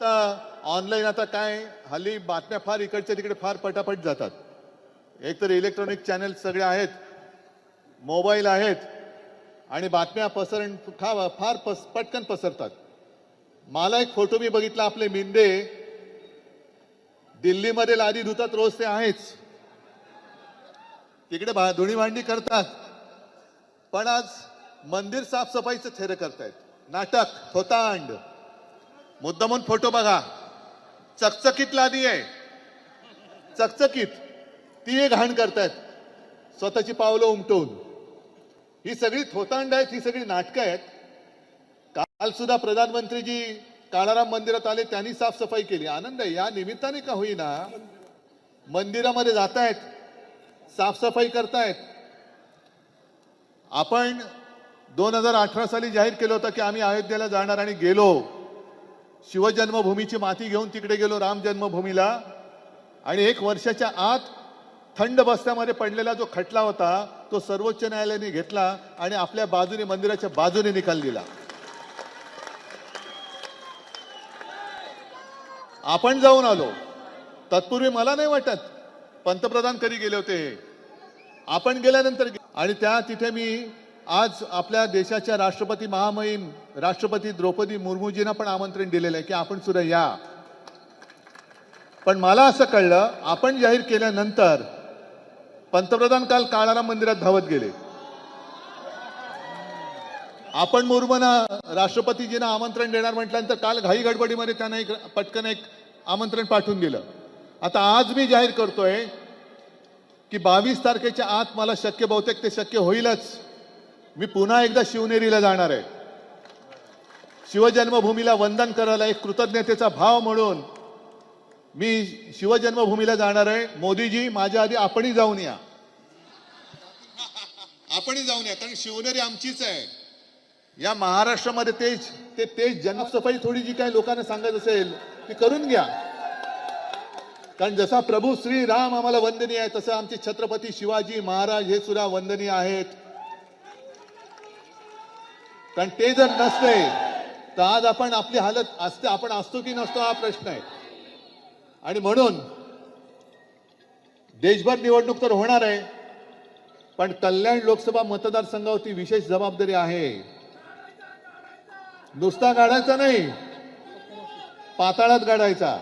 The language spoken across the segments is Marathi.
आता ऑनलाईन आता काय हल्ली बातम्या फार इकडच्या तिकडे फार पटापट जातात. एक तर इलेक्ट्रॉनिक चॅनल सगळे आहेत मोबाईल आहेत आणि बातम्या पसरण खावा फार पस पटकन पसरतात. मला एक फोटो मी बघितला आपले मिंदे. दिल्लीमध्ये लादी धुतात रोज ते आहेच. तिकडे भा- धुणी भांडी करतात. पण आज मंदिर साफसफाईचं थेर करतायत. नाटक थोतांड. मुद्दामून फोटो बघा. चकचकीत लादी आहे. चकचकीत. ती एक घाण करतायत. स्वतःची पावलं उमटवून. ही सगळी थोतांड आहेत ही सगळी नाटकं आहेत. काल सुद्धा प्रधानमंत्रीजी काळाराम मंदिरात आले त्यांनी साफसफाई केली. आनंद आहे या निमित्ताने का होईना मंदिरामध्ये जातायत साफसफाई करतायत. आपण दोन हजार अठरा साली जाहीर केलं होतं की आम्ही अयोध्येला जाणार आणि गेलो. शिवजन्मभूमीची माती घेऊन तिकडे गेलो राम जन्मभूमीला. आणि एक वर्षाच्या आत थंड बस्त्यामध्ये पडलेला जो खटला होता तो सर्वोच्च न्यायालयाने घेतला आणि आपल्या बाजूने मंदिराच्या बाजूने निकाल दिला. आपण जाऊन आलो. तत्पूर्वी मला नाही वाटत पंतप्रधान कधी गेले होते. आपण गेल्यानंतर आणि त्या तिथे मी आज आपल्या देशाच्या राष्ट्रपती महामहिम राष्ट्रपती द्रौपदी मुर्मूजींना पण आमंत्रण दिलेलं आहे की आपण सुद्धा या. पण मला असं कळलं आपण जाहीर केल्यानंतर पंतप्रधान काल काळाराम मंदिरात धावत गेले. आपण मुर्मना राष्ट्रपतीजींना आमंत्रण देणार म्हटल्यानंतर काल घाई गडबडीमध्ये त्यांना एक पटकन एक आमंत्रण पाठवून दिलं आता आज मी जाहीर करतोय की बावीस तारखेच्या आत मला शक्य बहुतेक ते शक्य होईलच. मी पुन्हा एकदा शिवनेरीला जाणार आहे. शिवजन्मभूमीला वंदन करायला एक कृतज्ञतेचा भाव म्हणून मी शिवजन्मभूमीला जाणार आहे. मोदीजी माझ्या आधी आपणही जाऊन या. आपणही जाऊन या कारण शिवनेरी आमचीच आहे. या महाराष्ट्रामध्ये तेच ते तेच जनसफाई थोडी जी काही लोकांना सांगत असेल ती करून घ्या. कारण जसा प्रभू श्री राम आम्हाला वंदनीय आहे तसं आमचे छत्रपती शिवाजी महाराज हे सुद्धा वंदनीय आहेत. कारण ते जर नसते तर आज आपण आपली हालत असते आपण असतो की नसतो हा प्रश्न आहे. आणि म्हणून देशभर निवडणूक तर होणार आहे पण कल्याण लोकसभा मतदारसंघावरती विशेष जबाबदारी आहे. नुसता गाडायचा नाही पाताळात गाडायचा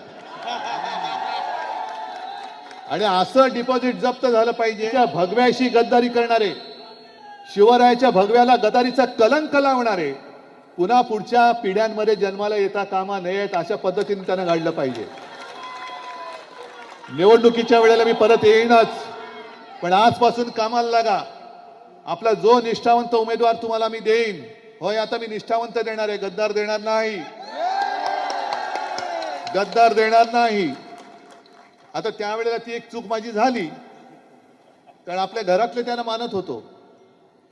आणि असं डिपॉझिट जप्त झालं पाहिजे भगव्याशी गद्दारी करणारे शिवरायाच्या भगव्याला गदारीचा कलंक लावणारे पुन्हा पुढच्या पिढ्यांमध्ये जन्माला येता कामा नयेत अशा पद्धतीने त्यांना घडलं पाहिजे. निवडणुकीच्या वेळेला मी परत येईनच पण आजपासून कामाला लागा. आपला जो निष्ठावंत उमेदवार तुम्हाला मी देईन होय आता मी निष्ठावंत देणार आहे गद्दार देणार नाही. गद्दार देणार नाही. आता त्यावेळेला ती एक चूक माझी झाली कारण आपल्या घरातले त्यांना मानत होतो.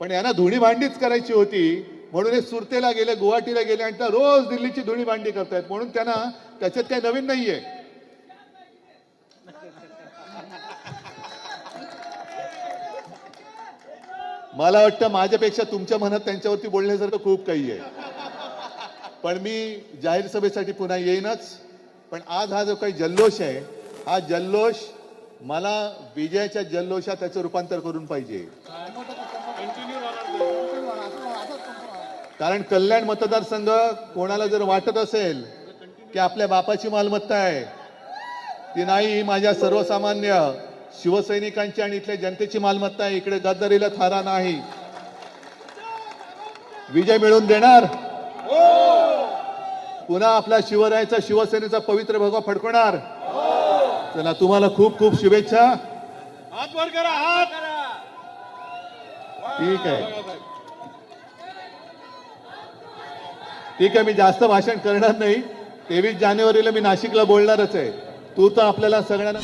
पण यांना धुणी भांडीच करायची होती. म्हणून हे सुरतेला गेले गुवाहाटीला गेले आणि त्या रोज दिल्लीची धुणी भांडी करतायत. म्हणून त्यांना त्याच्यात काही नवीन नाहीये. मला वाटतं माझ्यापेक्षा तुमच्या मनात त्यांच्यावरती बोलण्यासारखं खूप काही आहे. पण मी जाहीर सभेसाठी पुन्हा येईनच. पण आज हा जो काही जल्लोष आहे हा जल्लोष मला विजयाच्या जल्लोषात त्याचं रूपांतर करून पाहिजे. कारण कल्याण मतदारसंघ कोणाला जर वाटत असेल की आपल्या बापाची मालमत्ता आहे ती नाही ही माझ्या सर्वसामान्य शिवसैनिकांची आणि इथल्या जनतेची मालमत्ता आहे. इकडे गद्दारीला थारा नाही. विजय मिळवून देणार? पुन्हा आपला शिवरायाचा शिवसेनेचा पवित्र भगवा फडकवणार? चला तुम्हाला खूप खूप शुभेच्छा. हात वर करा हात. ठीक आहे. ठीक आहे मी जास्त भाषण करणार नाही. तेवीस जानेवारीला मी नाशिकला बोलणारच आहे. तू तर आपल्याला सगळ्यांना